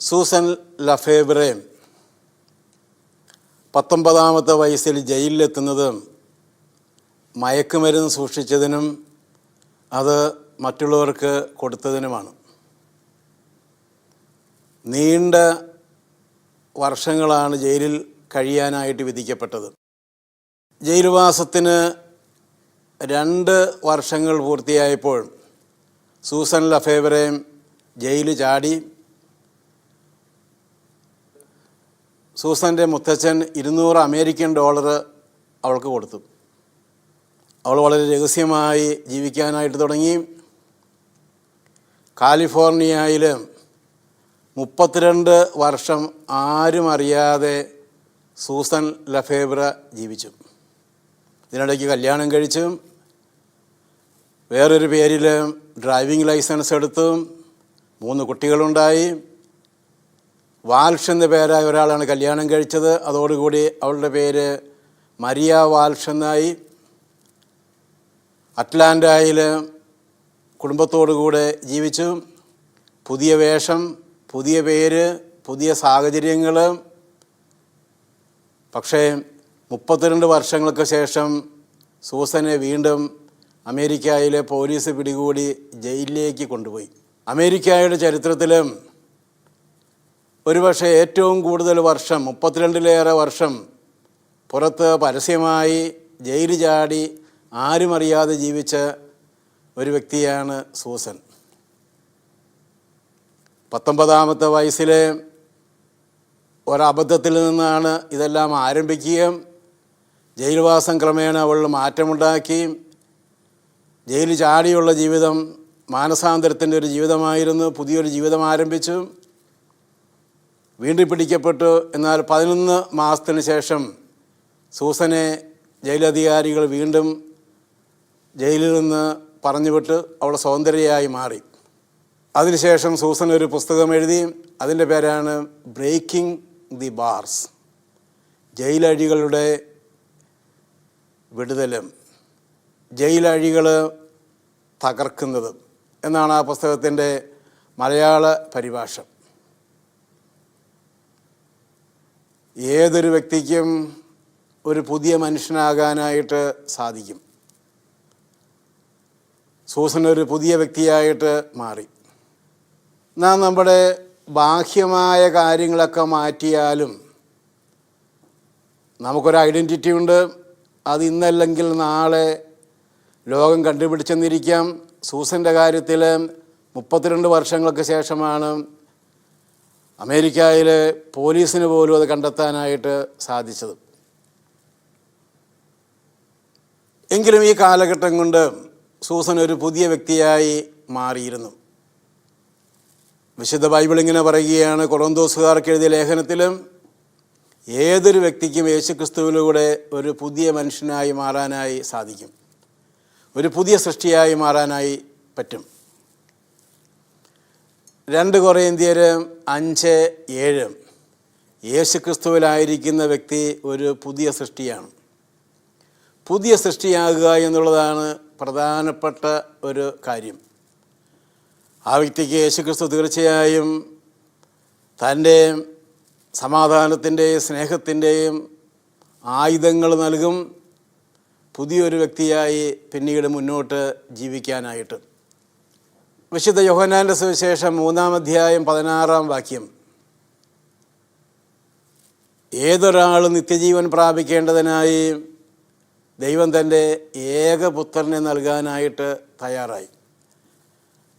Susan ലഫേബ്രെ പത്തൊമ്പതാമത്തെ വയസ്സിൽ ജയിലിലെത്തുന്നത് മയക്കുമരുന്ന് സൂക്ഷിച്ചതിനും അത് മറ്റുള്ളവർക്ക് കൊടുത്തതിനുമാണ്. നീണ്ട വർഷങ്ങളാണ് ജയിലിൽ കഴിയാനായിട്ട് വിധിക്കപ്പെട്ടത്. ജയിൽവാസത്തിന് രണ്ട് വർഷങ്ങൾ പൂർത്തിയായപ്പോൾ സൂസൻ ലഫേവറെ ജയിൽ ചാടി സൂസന്റെ മുത്തച്ഛൻ ഇരുന്നൂറ് അമേരിക്കൻ ഡോളർ അവൾക്ക് കൊടുത്തു. അവൾ വളരെ രഹസ്യമായി ജീവിക്കാനായിട്ട് തുടങ്ങി. കാലിഫോർണിയയിൽ മുപ്പത്തിരണ്ട് വർഷം ആരും അറിയാതെ സൂസൻ ലഫേബ്ര ജീവിച്ചു. ഇതിനിടയ്ക്ക് കല്യാണം കഴിച്ചു. വേറൊരു പേരിൽ ഡ്രൈവിംഗ് ലൈസൻസ് എടുത്തു. മൂന്ന് കുട്ടികളുണ്ടായി. വാൽഷ് എന്ന പേരായ ഒരാളാണ് കല്യാണം കഴിച്ചത്. അതോടുകൂടി അവളുടെ പേര് മരിയ വാൽഷ് എന്നായി. അറ്റ്ലാന്റയിൽ കുടുംബത്തോടുകൂടെ ജീവിച്ചു. പുതിയ വേഷം പുതിയ പേര് പുതിയ സാഹചര്യങ്ങൾ പക്ഷേ മുപ്പത്തിരണ്ട് വർഷങ്ങൾക്ക് ശേഷം സൂസനെ വീണ്ടും അമേരിക്കയിലെ പോലീസ് പിടികൂടി ജയിലിലേക്ക് കൊണ്ടുപോയി. അമേരിക്കയുടെ ചരിത്രത്തിലും ഒരുപക്ഷെ ഏറ്റവും കൂടുതൽ വർഷം മുപ്പത്തിരണ്ടിലേറെ വർഷം പുറത്ത് പരസ്യമായി ജയിൽ ചാടി ആരും അറിയാതെ ജീവിച്ച ഒരു വ്യക്തിയാണ് സൂസൻ. പത്തൊമ്പതാമത്തെ വയസ്സിലെ ഒരബദ്ധത്തിൽ നിന്നാണ് ഇതെല്ലാം ആരംഭിക്കുകയും ജയിൽവാസം ക്രമേണ അവൾ മാറ്റമുണ്ടാക്കി. ജയിൽ ചാടിയുള്ള ജീവിതം മാനസാന്തരത്തിന്റെ ഒരു ജീവിതമായിരുന്നു പുതിയൊരു ജീവിതം ആരംഭിച്ചു. വീണ്ടും പിടിക്കപ്പെട്ടു. എന്നാൽ പതിനൊന്ന് മാസത്തിന് ശേഷം സൂസനെ ജയിലധികാരികൾ വീണ്ടും ജയിലിൽ നിന്ന് പറഞ്ഞുവിട്ട് അവൾ സ്വതന്ത്രയായി മാറി. അതിനുശേഷം സൂസൻ ഒരു പുസ്തകം എഴുതി അതിന്റെ പേരാണ് ബ്രേക്കിംഗ് ദി ബാർസ് ജയിലഴികളുടെ വിടുതലും ജയിലഴികൾ തകർക്കുന്നത് എന്നാണ് ആ പുസ്തകത്തിന്റെ മലയാള പരിഭാഷ. ഏതൊരു വ്യക്തിക്കും ഒരു പുതിയ മനുഷ്യനാകാനായിട്ട് സാധിക്കും. സൂസൻ ഒരു പുതിയ വ്യക്തിയായിട്ട് മാറി. നാം നമ്മുടെ ബാഹ്യമായ കാര്യങ്ങളൊക്കെ മാറ്റിയാലും നമുക്കൊരു ഐഡന്റിറ്റി ഉണ്ട്. അത് ഇന്നല്ലെങ്കിൽ നാളെ ലോകം കണ്ടുപിടിച്ചെന്നിരിക്കാം. സൂസന്റെ കാര്യത്തിൽ മുപ്പത്തിരണ്ട് വർഷങ്ങൾക്ക് ശേഷമാണ് അമേരിക്കയിൽ പോലീസിന് പോലും അത് കണ്ടെത്താനായിട്ട് സാധിച്ചത്. എങ്കിലും ഈ കാലഘട്ടം കൊണ്ട് സൂസൻ ഒരു പുതിയ വ്യക്തിയായി മാറിയിരുന്നു. വിശുദ്ധ ബൈബിൾ ഇങ്ങനെ പറയുകയാണ് കൊറന്തോസുകാർക്ക് എഴുതിയ ലേഖനത്തിലും ഏതൊരു വ്യക്തിക്കും യേശുക്രിസ്തുവിലൂടെ ഒരു പുതിയ മനുഷ്യനായി മാറാനായി സാധിക്കും. ഒരു പുതിയ സൃഷ്ടിയായി മാറാനായി പറ്റും. രണ്ട് കുറേ കൊറേന്ത്യർ അഞ്ച് ഏഴ്. യേശുക്രിസ്തുവിലായിരിക്കുന്ന വ്യക്തി ഒരു പുതിയ സൃഷ്ടിയാണ്. പുതിയ സൃഷ്ടിയാകുക എന്നുള്ളതാണ് പ്രധാനപ്പെട്ട ഒരു കാര്യം. ആ വ്യക്തിക്ക് യേശുക്രിസ്തു തീർച്ചയായും തന്റെ സമാധാനത്തിന്റെയും സ്നേഹത്തിന്റെയും ആയുധങ്ങൾ നൽകും. പുതിയൊരു വ്യക്തിയായി പിന്നീട് മുന്നോട്ട് ജീവിക്കാനായിട്ട്. വിശുദ്ധ യോഹനാന്റെ സുവിശേഷം മൂന്നാം അധ്യായം പതിനാറാം വാക്യം. ഏതൊരാൾ നിത്യജീവൻ പ്രാപിക്കേണ്ടതിനായി ദൈവം തന്റെ ഏകപുത്രനെ നൽകാനായിട്ട് തയ്യാറായി.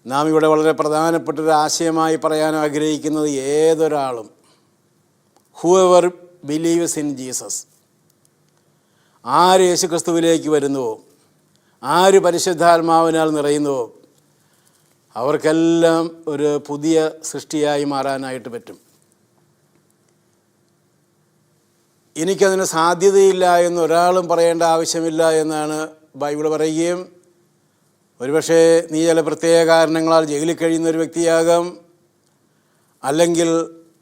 നാം ഇവിടെ വളരെ പ്രധാനപ്പെട്ട ഒരു ആശയമായി പറയാൻ ആഗ്രഹിക്കുന്നത് ഏതൊരാളും whoever believes in Jesus ആര് യേശുക്രിസ്തുവിലേക്ക് വരുന്നുവോ ആര് പരിശുദ്ധാത്മാവിനാൽ നിറയുന്നുവോ അവർക്കെല്ലാം ഒരു പുതിയ സൃഷ്ടിയായി മാറാനായിട്ട് പറ്റും. എനിക്കതിന് സാധ്യതയില്ല എന്ന് ഒരാളും പറയേണ്ട ആവശ്യമില്ല എന്നാണ് ബൈബിൾ പറയുകയും ഒരുപക്ഷെ നീ ചില പ്രത്യേക കാരണങ്ങളാൽ ജയിലിൽ കഴിയുന്ന ഒരു വ്യക്തിയാകാം അല്ലെങ്കിൽ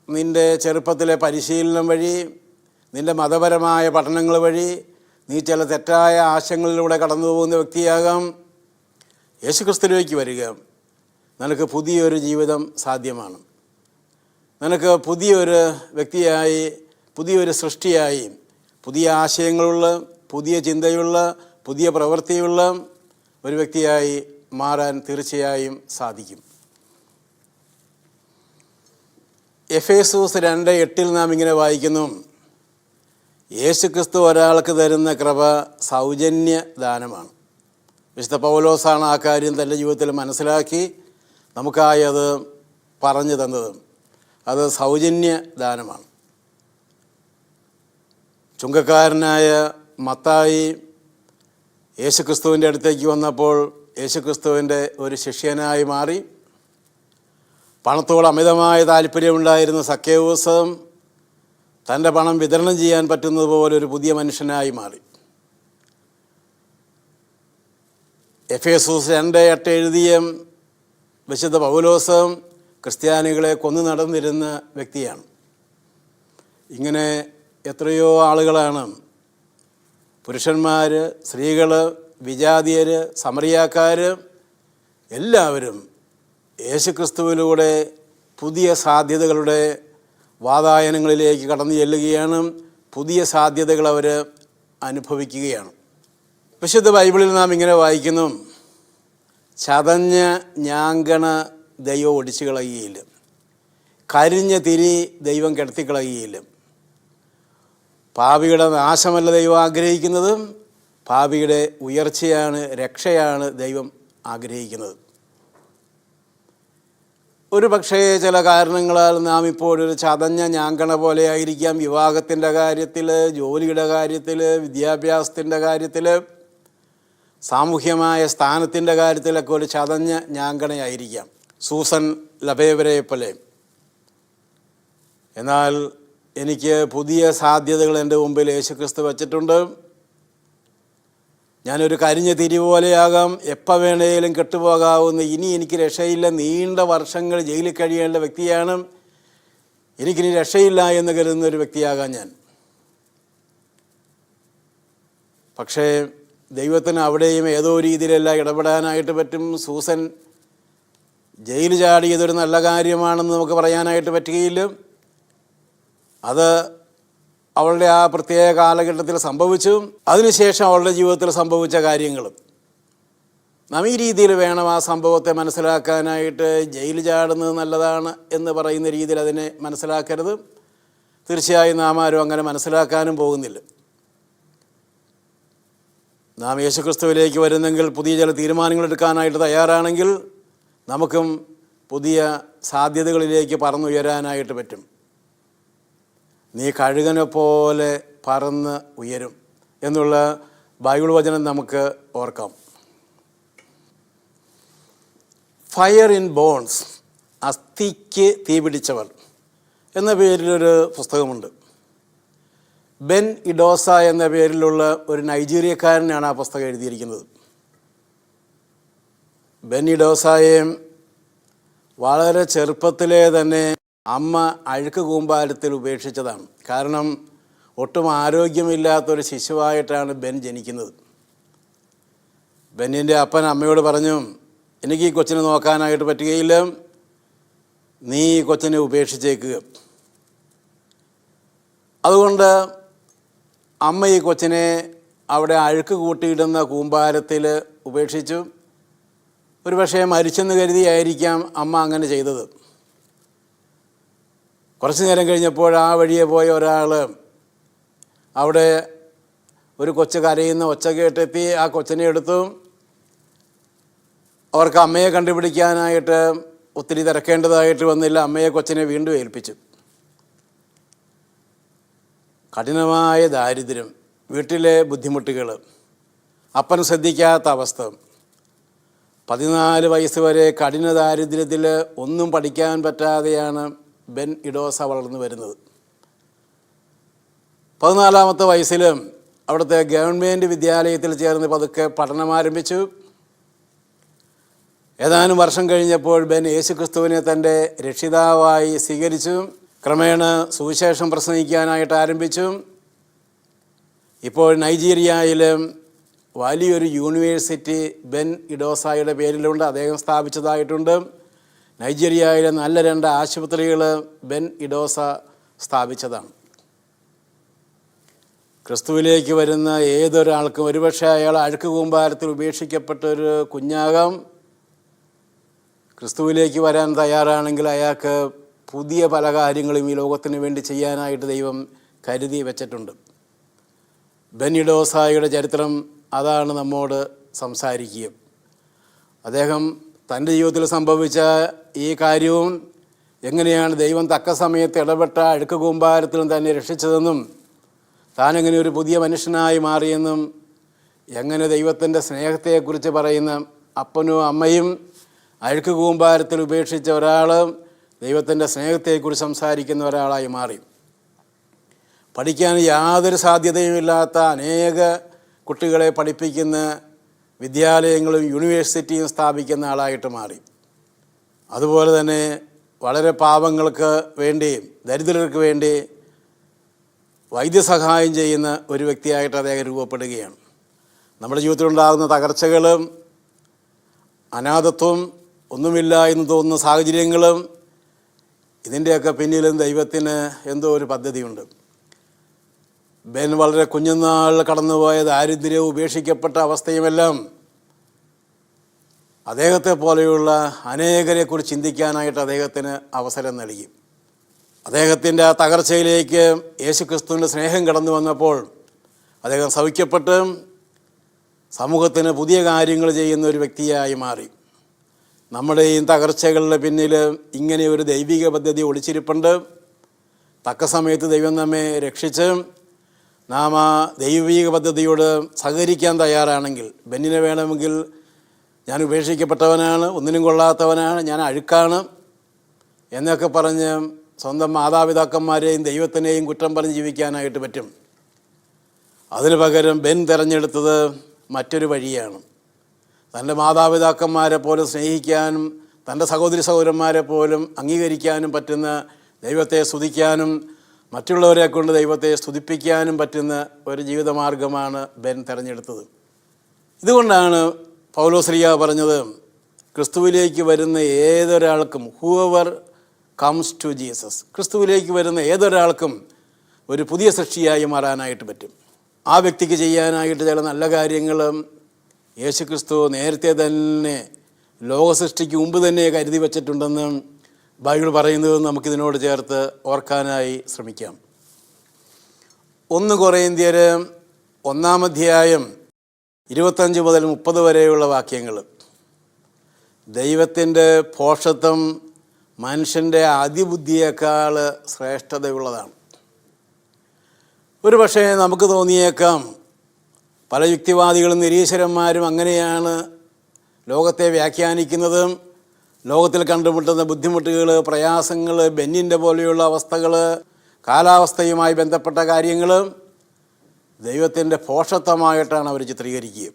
നിന്റെ ചെറുപ്പത്തിലെ പരിശീലനം വഴി നിന്റെ മതപരമായ പഠനങ്ങൾ വഴി നീ ചില തെറ്റായ ആശയങ്ങളിലൂടെ കടന്നു പോകുന്ന വ്യക്തിയാകാം. യേശുക്രിസ്തുവിലേക്ക് വരിക. നിനക്ക് പുതിയൊരു ജീവിതം സാധ്യമാണ്. നിനക്ക് പുതിയൊരു വ്യക്തിയായി പുതിയൊരു സൃഷ്ടിയായി പുതിയ ആശയങ്ങളുള്ള പുതിയ ചിന്തയുള്ള പുതിയ പ്രവൃത്തിയുള്ള ഒരു വ്യക്തിയായി മാറാൻ തീർച്ചയായും സാധിക്കും. എഫേസൂസ് രണ്ട് എട്ടിൽ നാം ഇങ്ങനെ വായിക്കുന്നു. യേശുക്രിസ്തു ഒരാൾക്ക് തരുന്ന കൃപ സൗജന്യ ദാനമാണ്. വിശുദ്ധ പൗലോസാണ് ആ കാര്യം തന്റെ ജീവിതത്തിൽ മനസ്സിലാക്കി നമുക്കായി അത് പറഞ്ഞു തന്നത്. അത് സൗജന്യ ദാനമാണ്. ചുങ്കക്കാരനായ മത്തായി യേശുക്രിസ്തുവിന്റെ അടുത്തേക്ക് വന്നപ്പോൾ യേശുക്രിസ്തുവിന്റെ ഒരു ശിഷ്യനായി മാറി. പണത്തോട് അമിതമായ താല്പര്യമുണ്ടായിരുന്ന സഖ്യവസം തന്റെ പണം വിതരണം ചെയ്യാൻ പറ്റുന്നതുപോലെ ഒരു പുതിയ മനുഷ്യനായി മാറി. എഫ് എസ് രണ്ട് എട്ട് എഴുതിയ വിശുദ്ധ പൗലോസം ക്രിസ്ത്യാനികളെ കൊന്നു നടന്നിരുന്ന വ്യക്തിയാണ്. ഇങ്ങനെ എത്രയോ ആളുകളാണ് പുരുഷന്മാർ സ്ത്രീകൾ വിജാതിയർ സമറിയാക്കാർ എല്ലാവരും യേശുക്രിസ്തുവിലൂടെ പുതിയ സാധ്യതകളുടെ വാതായനങ്ങളിലേക്ക് കടന്നു ചെല്ലുകയാണ്. പുതിയ സാധ്യതകൾ അവർ അനുഭവിക്കുകയാണ്. വിശുദ്ധ ബൈബിളിൽ നാം ഇങ്ങനെ വായിക്കുന്നു. ചതഞ്ഞ ഞാങ്കണ് ദൈവം ഒടിച്ചു കളയുകയില്ല. കരിഞ്ഞ തിരി ദൈവം കിടത്തിക്കളയുകയില്ല പാവിയുടെ നാശമല്ല ദൈവം ആഗ്രഹിക്കുന്നത് പാവിയുടെ ഉയർച്ചയാണ് രക്ഷയാണ് ദൈവം ആഗ്രഹിക്കുന്നത്. ഒരു പക്ഷേ ചില കാരണങ്ങളാൽ നാം ഇപ്പോൾ ഒരു ചതഞ്ഞ ഞാങ്കണ പോലെ ആയിരിക്കാം. വിവാഹത്തിന്റെ കാര്യത്തിൽ ജോലിയുടെ കാര്യത്തിൽ വിദ്യാഭ്യാസത്തിന്റെ കാര്യത്തിൽ സാമൂഹ്യമായ സ്ഥാനത്തിന്റെ കാര്യത്തിലൊക്കെ ഒരു ചതഞ്ഞ ഞാങ്കണയായിരിക്കാം. സൂസൻ ലഭേവരെ പോലെ എന്നാൽ എനിക്ക് പുതിയ സാധ്യതകൾ എന്റെ മുമ്പിൽ യേശുക്രിസ്തു വച്ചിട്ടുണ്ട്. ഞാനൊരു കരിഞ്ഞ തിരി പോലെയാകാം. എപ്പോൾ വേണേലും കെട്ടുപോകാവുന്ന ഇനി എനിക്ക് രക്ഷയില്ല. നീണ്ട വർഷങ്ങൾ ജയിലിൽ കഴിയേണ്ട വ്യക്തിയാണ്. എനിക്കിനി രക്ഷയില്ല എന്ന് കരുതുന്ന ഒരു വ്യക്തിയാകാം ഞാൻ. പക്ഷേ ദൈവത്തിന് അവിടെയും ഏതോ രീതിയിലല്ല ഇടപെടാനായിട്ട് പറ്റും. സൂസൻ ജയിൽ ചാടിയതൊരു നല്ല കാര്യമാണെന്ന് നമുക്ക് പറയാനായിട്ട് പറ്റുകയില്ല. അത് അവളുടെ ആ പ്രത്യേക കാലഘട്ടത്തിൽ സംഭവിച്ചു. അതിനുശേഷം അവളുടെ ജീവിതത്തിൽ സംഭവിച്ച കാര്യങ്ങളും നാം ഈ രീതിയിൽ വേണം ആ സംഭവത്തെ മനസ്സിലാക്കാനായിട്ട് ജയിൽ ചാടുന്നത് നല്ലതാണ് എന്ന് പറയുന്ന രീതിയിൽ അതിനെ മനസ്സിലാക്കരുത്. തീർച്ചയായും നാം ആരും അങ്ങനെ മനസ്സിലാക്കാനും പോകുന്നില്ല. നാം യേശുക്രിസ്തുവിലേക്ക് വരുന്നെങ്കിൽ പുതിയ ചില തീരുമാനങ്ങൾ എടുക്കാനായിട്ട് തയ്യാറാണെങ്കിൽ നമുക്കും പുതിയ സാധ്യതകളിലേക്ക് പറന്നുയരാനായിട്ട് പറ്റും. നീ കഴുകനെ പോലെ പറന്ന് ഉയരും എന്നുള്ള ബൈബിൾ വചനം നമുക്ക് ഓർക്കാം. ഫയർ ഇൻ ബോൺസ് അസ്ഥിക്ക് തീപിടിച്ചവർ എന്ന പേരിലൊരു പുസ്തകമുണ്ട്. ബെൻ ഇഡോസ എന്ന പേരിലുള്ള ഒരു നൈജീരിയക്കാരനാണ് ആ പുസ്തകം എഴുതിയിരിക്കുന്നത്. ബെൻ ഇഡോസായെ വളരെ ചെറുപ്പത്തിലെ തന്നെ അമ്മ അഴുക്ക് കൂമ്പാരത്തിൽ ഉപേക്ഷിച്ചതാണ്. കാരണം ഒട്ടും ആരോഗ്യമില്ലാത്തൊരു ശിശുവായിട്ടാണ് ബെൻ ജനിക്കുന്നത്. ബെന്നിന്റെ അപ്പൻ അമ്മയോട് പറഞ്ഞു എനിക്ക് ഈ കൊച്ചിനെ നോക്കാനായിട്ട് പറ്റുകയില്ല. നീ ഈ കൊച്ചിനെ ഉപേക്ഷിച്ചേക്കുക അതുകൊണ്ട് അമ്മ ഈ കൊച്ചിനെ അവിടെ അഴുക്ക് കൂട്ടിയിടുന്ന കൂമ്പാരത്തിൽ ഉപേക്ഷിച്ചു. ഒരു പക്ഷേ മരിച്ചെന്ന് കരുതിയായിരിക്കാം അമ്മ അങ്ങനെ ചെയ്തത്. കുറച്ച് നേരം കഴിഞ്ഞപ്പോൾ ആ വഴിയെ പോയ ഒരാൾ അവിടെ ഒരു കൊച്ച് കരയുന്ന ഒച്ച കേട്ടെത്തി ആ കൊച്ചിനെ എടുത്തു. അവർക്ക് അമ്മയെ കണ്ടുപിടിക്കാനായിട്ട് ഒത്തിരി തിരക്കേണ്ടതായിട്ട് വന്നില്ല. അമ്മയെ കൊച്ചിനെ വീണ്ടും ഏൽപ്പിച്ചു. കഠിനമായ ദാരിദ്ര്യം വീട്ടിലെ ബുദ്ധിമുട്ടുകൾ അപ്പൻ ശ്രദ്ധിക്കാത്ത അവസ്ഥ. പതിനാല് വയസ്സ് വരെ കഠിന ദാരിദ്ര്യത്തിൽ ഒന്നും പഠിക്കാൻ പറ്റാതെയാണ് ബെൻ ഇഡോസ വളർന്നു വരുന്നത്. പതിനാലാമത്തെ വയസ്സിലും അവിടുത്തെ ഗവൺമെന്റ് വിദ്യാലയത്തിൽ ചേർന്ന് പതുക്കെ പഠനം ആരംഭിച്ചു. ഏതാനും വർഷം കഴിഞ്ഞപ്പോൾ ബെൻ യേശുക്രിസ്തുവിനെ തന്റെ രക്ഷിതാവായി സ്വീകരിച്ചു. ക്രമേണ സുവിശേഷം പ്രസംഗിക്കാനായിട്ട് ആരംഭിച്ചു. ഇപ്പോൾ നൈജീരിയയിൽ വലിയൊരു യൂണിവേഴ്സിറ്റി ബെൻ ഇഡോസായുടെ പേരിലുണ്ട്. അദ്ദേഹം സ്ഥാപിച്ചതായിട്ടുണ്ട്. നൈജീരിയയിലെ നല്ല രണ്ട് ആശുപത്രികൾ ബെൻ ഇഡോസ സ്ഥാപിച്ചതാണ്. ക്രിസ്തുവിലേക്ക് വരുന്ന ഏതൊരാൾക്കും ഒരുപക്ഷെ അയാൾ അഴുക്ക് കൂമ്പാരത്തിൽ ഉപേക്ഷിക്കപ്പെട്ട ഒരു കുഞ്ഞാകാം. ക്രിസ്തുവിലേക്ക് വരാൻ തയ്യാറാണെങ്കിൽ അയാൾക്ക് പുതിയ പല കാര്യങ്ങളും ഈ ലോകത്തിന് വേണ്ടി ചെയ്യാനായിട്ട് ദൈവം കരുതി വച്ചിട്ടുണ്ട്. ബെനിഡോസായുടെ ചരിത്രം അതാണ് നമ്മോട് സംസാരിക്കുക. അദ്ദേഹം തന്റെ ജീവിതത്തിൽ സംഭവിച്ച ഈ കാര്യവും എങ്ങനെയാണ് ദൈവം തക്ക സമയത്ത് ഇടപെട്ട അഴുക്ക് കൂമ്പാരത്തിലും തന്നെ രക്ഷിച്ചതെന്നും താനെങ്ങനെ ഒരു പുതിയ മനുഷ്യനായി മാറിയെന്നും എങ്ങനെ ദൈവത്തിന്റെ സ്നേഹത്തെക്കുറിച്ച് പറയുന്ന അപ്പനും അമ്മയും അഴുക്ക് കൂമ്പാരത്തിൽ ഉപേക്ഷിച്ച ഒരാൾ ദൈവത്തിന്റെ സ്നേഹത്തെക്കുറിച്ച് സംസാരിക്കുന്ന ഒരാളായി മാറി. പഠിക്കാൻ യാതൊരു സാധ്യതയുമില്ലാത്ത അനേക കുട്ടികളെ പഠിപ്പിക്കുന്ന വിദ്യാലയങ്ങളും യൂണിവേഴ്സിറ്റിയും സ്ഥാപിക്കുന്ന ആളായിട്ട് മാറി. അതുപോലെ തന്നെ വളരെ പാവങ്ങൾക്ക് വേണ്ടി ദരിദ്രർക്ക് വേണ്ടി വൈദ്യസഹായം ചെയ്യുന്ന ഒരു വ്യക്തിയായിട്ട് അദ്ദേഹം രൂപപ്പെടുകയാണ്. നമ്മുടെ ജീവിതത്തിലുണ്ടാകുന്ന തകർച്ചകളും അനാഥത്വം ഒന്നുമില്ല എന്ന് തോന്നുന്ന സാഹചര്യങ്ങളും ഇതിന്റെയൊക്കെ പിന്നിലും ദൈവത്തിന് എന്തോ ഒരു പദ്ധതിയുണ്ട്. ബെൻ വളരെ കുഞ്ഞുനാൾ കടന്നുപോയ ദാരിദ്ര്യവും ഉപേക്ഷിക്കപ്പെട്ട അവസ്ഥയുമെല്ലാം അദ്ദേഹത്തെ പോലെയുള്ള അനേകരെക്കുറിച്ച് ചിന്തിക്കാനായിട്ട് അദ്ദേഹത്തിന് അവസരം നൽകി. അദ്ദേഹത്തിന്റെ ആ തകർച്ചയിലേക്ക് യേശുക്രിസ്തുവിന്റെ സ്നേഹം കടന്നു വന്നപ്പോൾ അദ്ദേഹം സൗഖ്യപ്പെട്ട് സമൂഹത്തിന് പുതിയ കാര്യങ്ങൾ ചെയ്യുന്ന ഒരു വ്യക്തിയായി മാറി. നമ്മുടെ ഈ തകർച്ചകളുടെ പിന്നിൽ ഇങ്ങനെ ഒരു ദൈവിക പദ്ധതി ഒളിച്ചിരിപ്പുണ്ട്. തക്ക സമയത്ത് ദൈവം നമ്മെ രക്ഷിച്ച് നാം ആ ദൈവിക പദ്ധതിയോട് സഹകരിക്കാൻ തയ്യാറാണെങ്കിൽ ബെന്നിനെ വേണമെങ്കിൽ ഞാൻ ഉപേക്ഷിക്കപ്പെട്ടവനാണ് ഒന്നിനും കൊള്ളാത്തവനാണ് ഞാൻ അഴുക്കാണ് എന്നൊക്കെ പറഞ്ഞ് സ്വന്തം മാതാപിതാക്കന്മാരെയും ദൈവത്തിനെയും കുറ്റം പറഞ്ഞ് ജീവിക്കാനായിട്ട് പറ്റും. അതിന് പകരം ബെൻ തിരഞ്ഞെടുത്തത് മറ്റൊരു വഴിയാണ്. തന്റെ മാതാപിതാക്കന്മാരെ പോലും സ്നേഹിക്കാനും തന്റെ സഹോദരി സഹോദരന്മാരെ പോലും അംഗീകരിക്കാനും പറ്റുന്ന ദൈവത്തെ സ്തുതിക്കാനും മറ്റുള്ളവരെ കൊണ്ട് ദൈവത്തെ സ്തുതിപ്പിക്കാനും പറ്റുന്ന ഒരു ജീവിതമാർഗമാണ് ബെൻ തിരഞ്ഞെടുത്തത്. ഇതുകൊണ്ടാണ് പൗലോസ്ലിയ പറഞ്ഞത് ക്രിസ്തുവിലേക്ക് വരുന്ന ഏതൊരാൾക്കും ഹൂവർ കംസ് ടു ജീസസ് ക്രിസ്തുവിലേക്ക് വരുന്ന ഏതൊരാൾക്കും ഒരു പുതിയ സൃഷ്ടിയായി മാറാനായിട്ട് പറ്റും. ആ വ്യക്തിക്ക് ചെയ്യാനായിട്ട് ചില നല്ല കാര്യങ്ങളും യേശു ക്രിസ്തു നേരത്തെ തന്നെ ലോക സൃഷ്ടിക്ക് മുമ്പ് തന്നെ കരുതി വച്ചിട്ടുണ്ടെന്ന് ബൈബിൾ പറയുന്നത് നമുക്കിതിനോട് ചേർത്ത് ഓർക്കാനായി ശ്രമിക്കാം. ഒന്ന് കുറേന്ത്യർ ഒന്നാം അധ്യായം ഇരുപത്തഞ്ച് മുതൽ മുപ്പത് വരെയുള്ള വാക്യങ്ങൾ. ദൈവത്തിന്റെ പോഷത്വം മനുഷ്യന്റെ അതിബുദ്ധിയേക്കാൾ ശ്രേഷ്ഠതയുള്ളതാണ്. ഒരു പക്ഷേ നമുക്ക് തോന്നിയേക്കാം പല യുക്തിവാദികളും നിരീശ്വരന്മാരും അങ്ങനെയാണ് ലോകത്തെ വ്യാഖ്യാനിക്കുന്നതും ലോകത്തിൽ കണ്ടുമുട്ടുന്ന ബുദ്ധിമുട്ടുകൾ പ്രയാസങ്ങൾ ബെന്നിന്റെ പോലെയുള്ള അവസ്ഥകൾ കാലാവസ്ഥയുമായി ബന്ധപ്പെട്ട കാര്യങ്ങൾ ദൈവത്തിന്റെ പോഷത്വമായിട്ടാണ് അവർ ചിത്രീകരിക്കുക.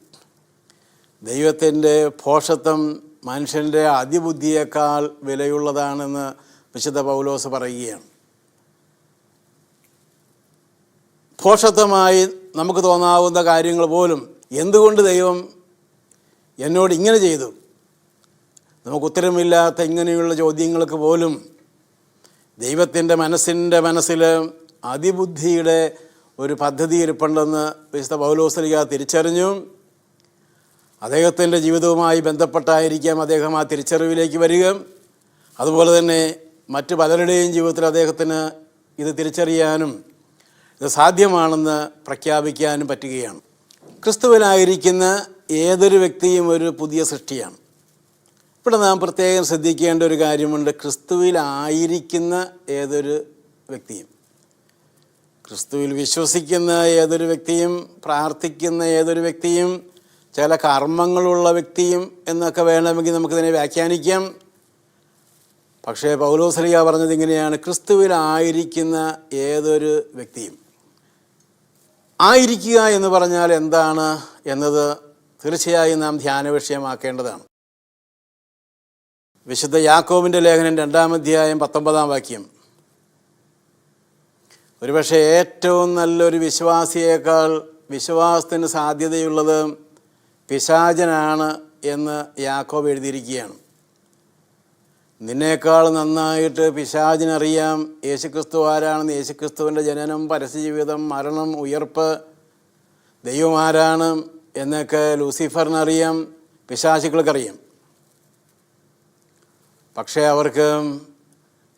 ദൈവത്തിന്റെ പോഷത്വം മനുഷ്യന്റെ അതിബുദ്ധിയേക്കാൾ വിലയുള്ളതാണെന്ന് വിശുദ്ധ പൗലോസ് പറയുകയാണ്. പോഷത്വമായി നമുക്ക് തോന്നാവുന്ന കാര്യങ്ങൾ പോലും എന്തുകൊണ്ട് ദൈവം എന്നോട് ഇങ്ങനെ ചെയ്തു? നമുക്ക് ഉത്തരമില്ലാത്ത ഇങ്ങനെയുള്ള ചോദ്യങ്ങൾക്ക് പോലും ദൈവത്തിന്റെ മനസ്സിന്റെ മനസ്സിൽ അതിബുദ്ധിയുടെ ഒരു പദ്ധതി ഇരിപ്പുണ്ടെന്ന് വിശുദ്ധ പൗലോസ്ലിക തിരിച്ചറിഞ്ഞു. അദ്ദേഹത്തിന്റെ ജീവിതവുമായി ബന്ധപ്പെട്ടായിരിക്കാം അദ്ദേഹം ആ തിരിച്ചറിവിലേക്ക് വരിക. അതുപോലെ തന്നെ മറ്റു പലരുടെയും ജീവിതത്തിൽ അദ്ദേഹത്തിന് ഇത് തിരിച്ചറിയാനും ഇത് സാധ്യമാണെന്ന് പ്രഖ്യാപിക്കാനും പറ്റുകയാണ്. ക്രിസ്തുവിനായിരിക്കുന്ന ഏതൊരു വ്യക്തിയും ഒരു പുതിയ സൃഷ്ടിയാണ്. ഇവിടെ നാം പ്രത്യേകം ശ്രദ്ധിക്കേണ്ട ഒരു കാര്യമുണ്ട്. ക്രിസ്തുവിലായിരിക്കുന്ന ഏതൊരു വ്യക്തിയും. ക്രിസ്തുവിൽ വിശ്വസിക്കുന്ന ഏതൊരു വ്യക്തിയും പ്രാർത്ഥിക്കുന്ന ഏതൊരു വ്യക്തിയും ചില കർമ്മങ്ങളുള്ള വ്യക്തിയും എന്നൊക്കെ വേണമെങ്കിൽ നമുക്കിതിനെ വ്യാഖ്യാനിക്കാം. പക്ഷേ പൗലോസലിയ പറഞ്ഞത് ഇങ്ങനെയാണ്. ക്രിസ്തുവിലായിരിക്കുന്ന ഏതൊരു വ്യക്തിയും. ആയിരിക്കുക എന്ന് പറഞ്ഞാൽ എന്താണ് എന്നത് തീർച്ചയായും നാം ധ്യാന വിഷയമാക്കേണ്ടതാണ്. വിശുദ്ധ യാക്കോവിന്റെ ലേഖനം രണ്ടാം അധ്യായം പത്തൊമ്പതാം വാക്യം. ഒരുപക്ഷെ ഏറ്റവും നല്ലൊരു വിശ്വാസിയേക്കാൾ വിശ്വാസത്തിന് സാധ്യതയുള്ളത് പിശാചനാണ് എന്ന് യാക്കോബ് എഴുതിയിരിക്കുകയാണ്. നിന്നേക്കാൾ നന്നായിട്ട് പിശാചിനറിയാം യേശുക്രിസ്തു ആരാണെന്ന് യേശുക്രിസ്തുവിന്റെ ജനനം പരസ്യജീവിതം മരണം ഉയർപ്പ്. ദൈവം ആരാണ് എന്നൊക്കെ ലൂസിഫറിനറിയാം പിശാചുക്കൾക്കറിയാം പക്ഷേ അവർക്ക്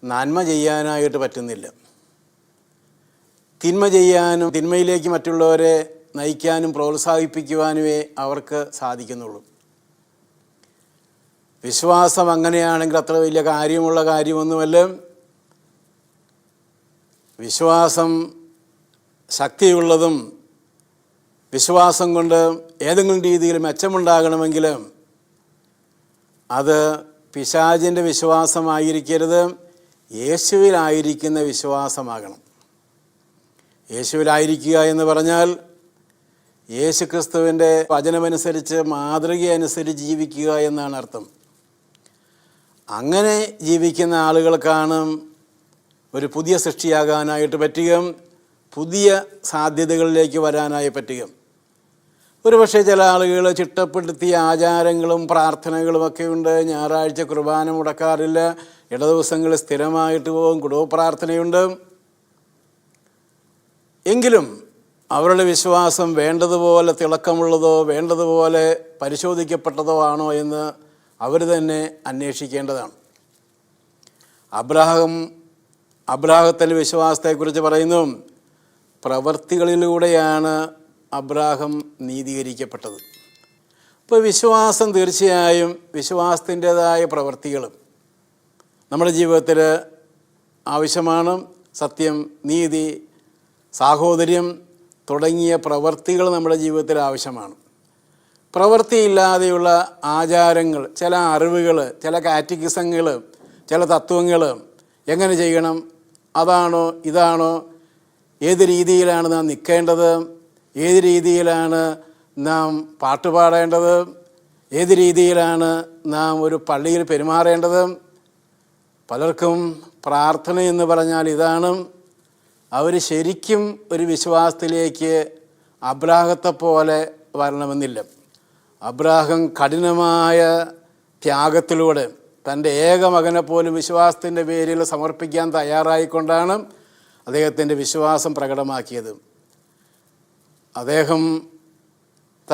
നന്മ ചെയ്യാനായിട്ട് പറ്റുന്നില്ല. തിന്മ ചെയ്യാനും തിന്മയിലേക്ക് മറ്റുള്ളവരെ നയിക്കാനും പ്രോത്സാഹിപ്പിക്കുവാനുമേ അവർക്ക് സാധിക്കുന്നുള്ളൂ. വിശ്വാസം അങ്ങനെയാണെങ്കിൽ അത്ര വലിയ കാര്യമുള്ള കാര്യമൊന്നുമല്ല. വിശ്വാസം ശക്തിയുള്ളതും വിശ്വാസം കൊണ്ട് ഏതെങ്കിലും രീതിയിൽ മെച്ചമുണ്ടാകണമെങ്കിൽ അത് പിശാചിന്റെ വിശ്വാസമായിരിക്കരുത്. യേശുവിലായിരിക്കുന്ന വിശ്വാസമാകണം. യേശുവിലായിരിക്കുക എന്ന് പറഞ്ഞാൽ യേശു ക്രിസ്തുവിന്റെ വചനമനുസരിച്ച് മാതൃകയനുസരിച്ച് ജീവിക്കുക എന്നാണ് അർത്ഥം. അങ്ങനെ ജീവിക്കുന്ന ആളുകൾക്കാണ് ഒരു പുതിയ സൃഷ്ടിയാകാനായിട്ട് പറ്റുക പുതിയ സാധ്യതകളിലേക്ക് വരാനായി പറ്റുക ഒരുപക്ഷെ ചില ആളുകൾ ചിട്ടപ്പെടുത്തിയ ആചാരങ്ങളും പ്രാർത്ഥനകളും ഒക്കെ ഉണ്ട്. ഞായറാഴ്ച കുർബാന മുടക്കാറില്ല. ഇടദിവസങ്ങളിൽ സ്ഥിരമായിട്ട് പോകും. കുടുംബ പ്രാർത്ഥനയുണ്ട്. എങ്കിലും അവരുടെ വിശ്വാസം വേണ്ടതുപോലെ തിളക്കമുള്ളതോ വേണ്ടതുപോലെ പരിശോധിക്കപ്പെട്ടതോ ആണോ എന്ന് അവർ തന്നെ അന്വേഷിക്കേണ്ടതാണ്. അബ്രാഹം അബ്രാഹത്തിന്റെ വിശ്വാസത്തെക്കുറിച്ച് പറയുന്നു പ്രവർത്തികളിലൂടെയാണ് അബ്രാഹം നീതീകരിക്കപ്പെട്ടത്. ഇപ്പോൾ വിശ്വാസം തീർച്ചയായും വിശ്വാസത്തിന്റെതായ പ്രവൃത്തികളും നമ്മുടെ ജീവിതത്തിൽ ആവശ്യമാണ്. സത്യം നീതി സാഹോദര്യം തുടങ്ങിയ പ്രവൃത്തികൾ നമ്മുടെ ജീവിതത്തിൽ ആവശ്യമാണ്. പ്രവൃത്തിയില്ലാതെയുള്ള ആചാരങ്ങൾ ചില അറിവുകൾ ചില കാറ്റിക്കിസങ്ങൾ ചില തത്വങ്ങൾ എങ്ങനെ ചെയ്യണം? അതാണോ ഇതാണോ? ഏത് രീതിയിലാണ് നാം നിൽക്കേണ്ടത്? ഏത് രീതിയിലാണ് നാം പാട്ടുപാടേണ്ടത് ഏത് രീതിയിലാണ് നാം ഒരു പള്ളിയിൽ പെരുമാറേണ്ടത്? പലർക്കും പ്രാർത്ഥന എന്ന് പറഞ്ഞാൽ ഇതാണ്. അവർ ശരിക്കും ഒരു വിശ്വാസത്തിലേക്ക് അബ്രാഹത്തെ പോലെ വരണമെന്നില്ല. അബ്രാഹം കഠിനമായ ത്യാഗത്തിലൂടെ തന്റെ ഏക മകനെ പോലും വിശ്വാസത്തിന്റെ പേരിൽ സമർപ്പിക്കാൻ തയ്യാറായിക്കൊണ്ടാണ് അദ്ദേഹത്തിന്റെ വിശ്വാസം പ്രകടമാക്കിയത്. അദ്ദേഹം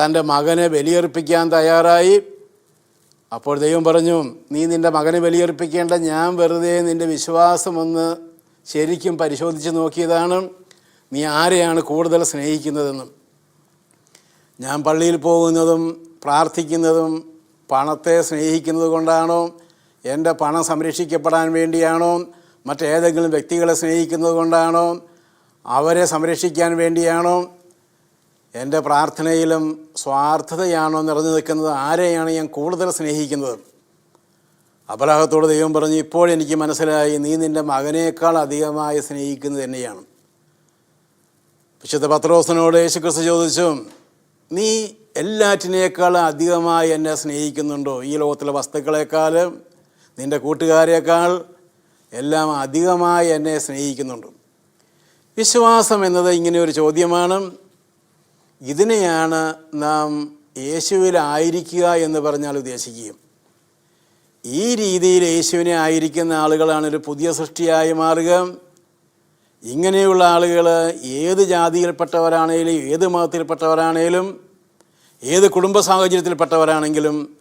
തന്റെ മകനെ ബലിയർപ്പിക്കാൻ തയ്യാറായി. അപ്പോൾ ദൈവം പറഞ്ഞു നീ നിന്റെ മകനെ ബലിയർപ്പിക്കേണ്ട ഞാൻ വെറുതെ നിന്റെ വിശ്വാസമൊന്ന് ശരിക്കും പരിശോധിച്ച് നോക്കിയതാണ്. നീ ആരെയാണ് കൂടുതൽ സ്നേഹിക്കുന്നതെന്നും. ഞാൻ പള്ളിയിൽ പോകുന്നതും പ്രാർത്ഥിക്കുന്നതും പണത്തെ സ്നേഹിക്കുന്നത് കൊണ്ടാണോ? എന്റെ പണം സംരക്ഷിക്കപ്പെടാൻ വേണ്ടിയാണോ? മറ്റേതെങ്കിലും വ്യക്തികളെ സ്നേഹിക്കുന്നത് കൊണ്ടാണോ? അവരെ സംരക്ഷിക്കാൻ വേണ്ടിയാണോ? എന്റെ പ്രാർത്ഥനയിലും സ്വാർത്ഥതയാണോ നിറഞ്ഞു നിൽക്കുന്നത്? ആരെയാണ് ഞാൻ കൂടുതൽ സ്നേഹിക്കുന്നത്? അപലാഹത്തോട് ദൈവം പറഞ്ഞു ഇപ്പോൾ എനിക്ക് മനസ്സിലായി നീ നിന്റെ മകനേക്കാൾ അധികമായി സ്നേഹിക്കുന്നത് തന്നെയാണ് വിശുദ്ധ പത്രോസിനോട് യേശുക്രിസ്തു ചോദിച്ചു നീ എല്ലാറ്റിനേക്കാൾ അധികമായി എന്നെ സ്നേഹിക്കുന്നുണ്ടോ? ഈ ലോകത്തിലെ വസ്തുക്കളെക്കാൾ നിന്റെ കൂട്ടുകാരേക്കാൾ എല്ലാം അധികമായി എന്നെ സ്നേഹിക്കുന്നുണ്ടോ. വിശ്വാസം എന്നത് ഇങ്ങനെ ഒരു ചോദ്യമാണ്. ഇതിനെയാണ് നാം യേശുവിലായിരിക്കുക എന്ന് പറഞ്ഞാൽ ഉദ്ദേശിക്കുകയും. ഈ രീതിയിൽ യേശുവിനെ ആയിരിക്കുന്ന ആളുകളാണ് ഒരു പുതിയ സൃഷ്ടിയായി മാറുക. ഇങ്ങനെയുള്ള ആളുകൾ ഏത് ജാതിയിൽപ്പെട്ടവരാണേലും ഏത് മതത്തിൽപ്പെട്ടവരാണേലും ഏത് കുടുംബ സാഹചര്യത്തിൽപ്പെട്ടവരാണെങ്കിലും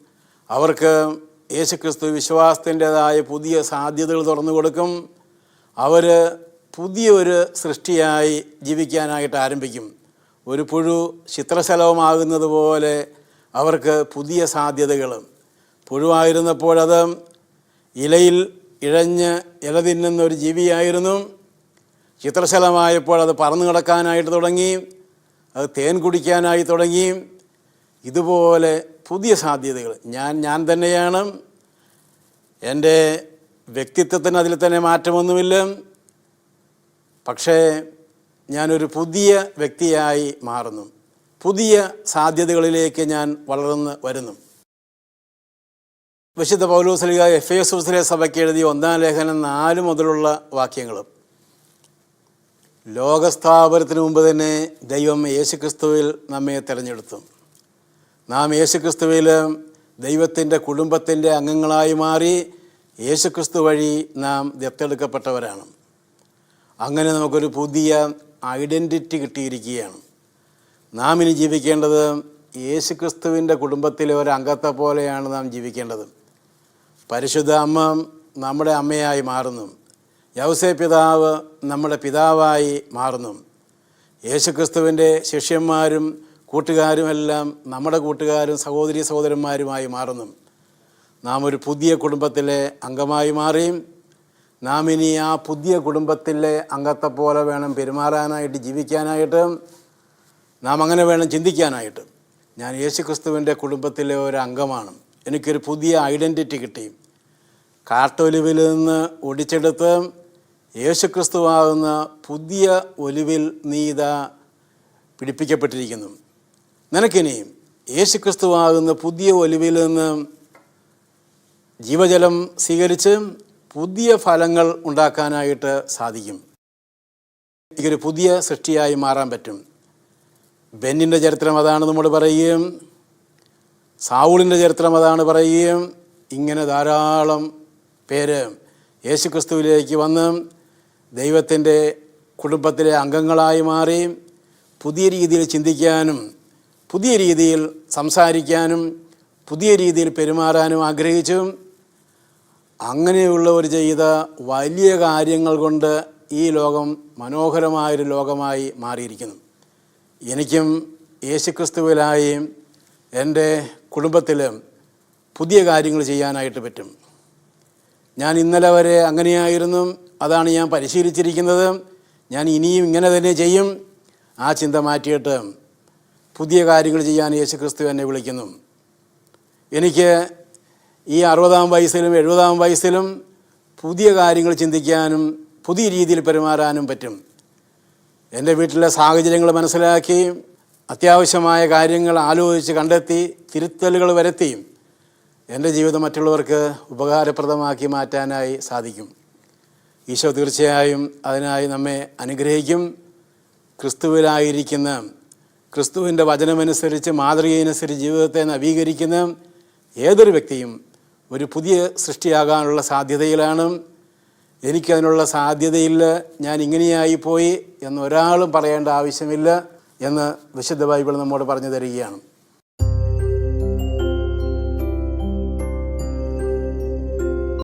അവർക്ക് യേശുക്രിസ്തു വിശ്വാസത്തിന്റെതായ പുതിയ സാധ്യതകൾ തുറന്നു കൊടുക്കും. അവർ പുതിയൊരു സൃഷ്ടിയായി ജീവിക്കാനായിട്ട് ആരംഭിക്കും. ഒരു പുഴു ചിത്രശലവുമാകുന്നത് പോലെ അവർക്ക് പുതിയ സാധ്യതകൾ. പുഴുവായിരുന്നപ്പോഴത് ഇലയിൽ ഇഴഞ്ഞ് ഇല തിന്നുന്ന ഒരു ജീവിയായിരുന്നു. ചിത്രശലമായപ്പോൾ അത് പറന്നു കിടക്കാനായിട്ട് തുടങ്ങി അത് തേൻ കുടിക്കാനായി തുടങ്ങി. ഇതുപോലെ പുതിയ സാധ്യതകൾ. ഞാൻ ഞാൻ തന്നെയാണ്. എന്റെ വ്യക്തിത്വത്തിന് അതിൽ തന്നെ മാറ്റമൊന്നുമില്ല. പക്ഷേ ഞാനൊരു പുതിയ വ്യക്തിയായി മാറുന്നു. പുതിയ സാധ്യതകളിലേക്ക് ഞാൻ വളർന്ന് വരുന്നു. വിശുദ്ധ പൗലോസലിക എഫ് എ എസിലെ സഭയ്ക്ക് എഴുതിയ ഒന്നാം ലേഖനം നാല് മുതലുള്ള വാക്യങ്ങളും ലോകസ്ഥാപനത്തിന് മുമ്പ് തന്നെ ദൈവം യേശുക്രിസ്തുവിൽ നമ്മെ തിരഞ്ഞെടുത്തു. നാം യേശുക്രിസ്തുവിൽ ദൈവത്തിന്റെ കുടുംബത്തിന്റെ അംഗങ്ങളായി മാറി യേശുക്രിസ്തു വഴി നാം ദത്തെടുക്കപ്പെട്ടവരാണ്. അങ്ങനെ നമുക്കൊരു പുതിയ ഐഡന്റിറ്റി കിട്ടിയിരിക്കുകയാണ്. നാം ഇനി ജീവിക്കേണ്ടത് യേശുക്രിസ്തുവിന്റെ കുടുംബത്തിലെ ഒരു അംഗത്തെ പോലെയാണ് നാം ജീവിക്കേണ്ടത്. പരിശുദ്ധ അമ്മ നമ്മുടെ അമ്മയായി മാറുന്നു. യൗസേ പിതാവ് നമ്മുടെ പിതാവായി മാറുന്നു. യേശുക്രിസ്തുവിന്റെ ശിഷ്യന്മാരും കൂട്ടുകാരുമെല്ലാം നമ്മുടെ കൂട്ടുകാരും സഹോദരി സഹോദരന്മാരുമായി മാറുന്നു. നാം ഒരു പുതിയ കുടുംബത്തിലെ അംഗമായി മാറി. നാം ഇനി ആ പുതിയ കുടുംബത്തിലെ അംഗത്തെ പോലെ വേണം പെരുമാറാനായിട്ട് ജീവിക്കാനായിട്ട്. നാം അങ്ങനെ വേണം ചിന്തിക്കാനായിട്ട്. ഞാൻ യേശുക്രിസ്തുവിന്റെ കുടുംബത്തിലെ ഒരു അംഗമാണ്. എനിക്കൊരു പുതിയ ഐഡന്റിറ്റി കിട്ടി. കാട്ടൊലിവിൽ നിന്ന് ഒടിച്ചെടുത്ത് യേശുക്രിസ്തുവാകുന്ന പുതിയ ഒലിവിൽ നീ ഇതാ പിടിപ്പിക്കപ്പെട്ടിരിക്കുന്നു. നിനക്കിനിയും യേശുക്രിസ്തുവാകുന്ന പുതിയ ഒലിവിൽ നിന്ന് ജീവജലം സ്വീകരിച്ച് പുതിയ ഫലങ്ങൾ ഉണ്ടാക്കാനായിട്ട് സാധിക്കും. എനിക്കൊരു പുതിയ സൃഷ്ടിയായി മാറാൻ പറ്റും. ബെന്നിന്റെ ചരിത്രം അതാണ് നമ്മൾ പറയുകയും സാവൂളിന്റെ ചരിത്രം അതാണ് പറയുകയും ഇങ്ങനെ ധാരാളം പേര് യേശുക്രിസ്തുവിലേക്ക് വന്ന് ദൈവത്തിന്റെ കുടുംബത്തിലെ അംഗങ്ങളായി മാറി പുതിയ രീതിയിൽ ചിന്തിക്കാനും പുതിയ രീതിയിൽ സംസാരിക്കാനും പുതിയ രീതിയിൽ പെരുമാറാനും ആഗ്രഹിച്ചു അങ്ങനെയുള്ളവർ ചെയ്ത വലിയ കാര്യങ്ങൾ കൊണ്ട് ഈ ലോകം മനോഹരമായൊരു ലോകമായി മാറിയിരിക്കുന്നു. എനിക്കും യേശുക്രിസ്തുവിലായി എന്റെ കുടുംബത്തിൽ പുതിയ കാര്യങ്ങൾ ചെയ്യാനായിട്ട് പറ്റും. ഞാൻ ഇന്നലെ വരെ അങ്ങനെയായിരുന്നു. അതാണ് ഞാൻ പരിശീലിച്ചിരിക്കുന്നത്. ഞാൻ ഇനിയും ഇങ്ങനെ തന്നെ ചെയ്യും. ആ ചിന്ത മാറ്റിയിട്ട് പുതിയ കാര്യങ്ങൾ ചെയ്യാൻ യേശു ക്രിസ്തു എന്നെ വിളിക്കുന്നു. എനിക്ക് ഈ അറുപതാം വയസ്സിലും എഴുപതാം വയസ്സിലും പുതിയ കാര്യങ്ങൾ ചിന്തിക്കാനും പുതിയ രീതിയിൽ പെരുമാറാനും പറ്റും. എന്റെ വീട്ടിലെ സാഹചര്യങ്ങൾ മനസ്സിലാക്കി അത്യാവശ്യമായ കാര്യങ്ങൾ ആലോചിച്ച് കണ്ടെത്തി തിരുത്തലുകൾ വരുത്തി എന്റെ ജീവിതം മറ്റുള്ളവർക്ക് ഉപകാരപ്രദമാക്കി മാറ്റാനായി സാധിക്കും. ഈശോ തീർച്ചയായും അതിനായി നമ്മെ അനുഗ്രഹിക്കും. ക്രിസ്തുവിലായിരിക്കുന്ന ക്രിസ്തുവിന്റെ വചനമനുസരിച്ച് മാതൃകയനുസരിച്ച് ജീവിതത്തെ നവീകരിക്കുന്ന ഏതൊരു വ്യക്തിയും ഒരു പുതിയ സൃഷ്ടിയാകാനുള്ള സാധ്യതയിലാണ്. എനിക്കതിനുള്ള സാധ്യതയില്ല ഞാൻ ഇങ്ങനെയായി പോയി എന്ന് ഒരാളും പറയേണ്ട ആവശ്യമില്ല എന്ന് വിശുദ്ധ ബൈബിൾ നമ്മോട് പറഞ്ഞു തരികയാണ്.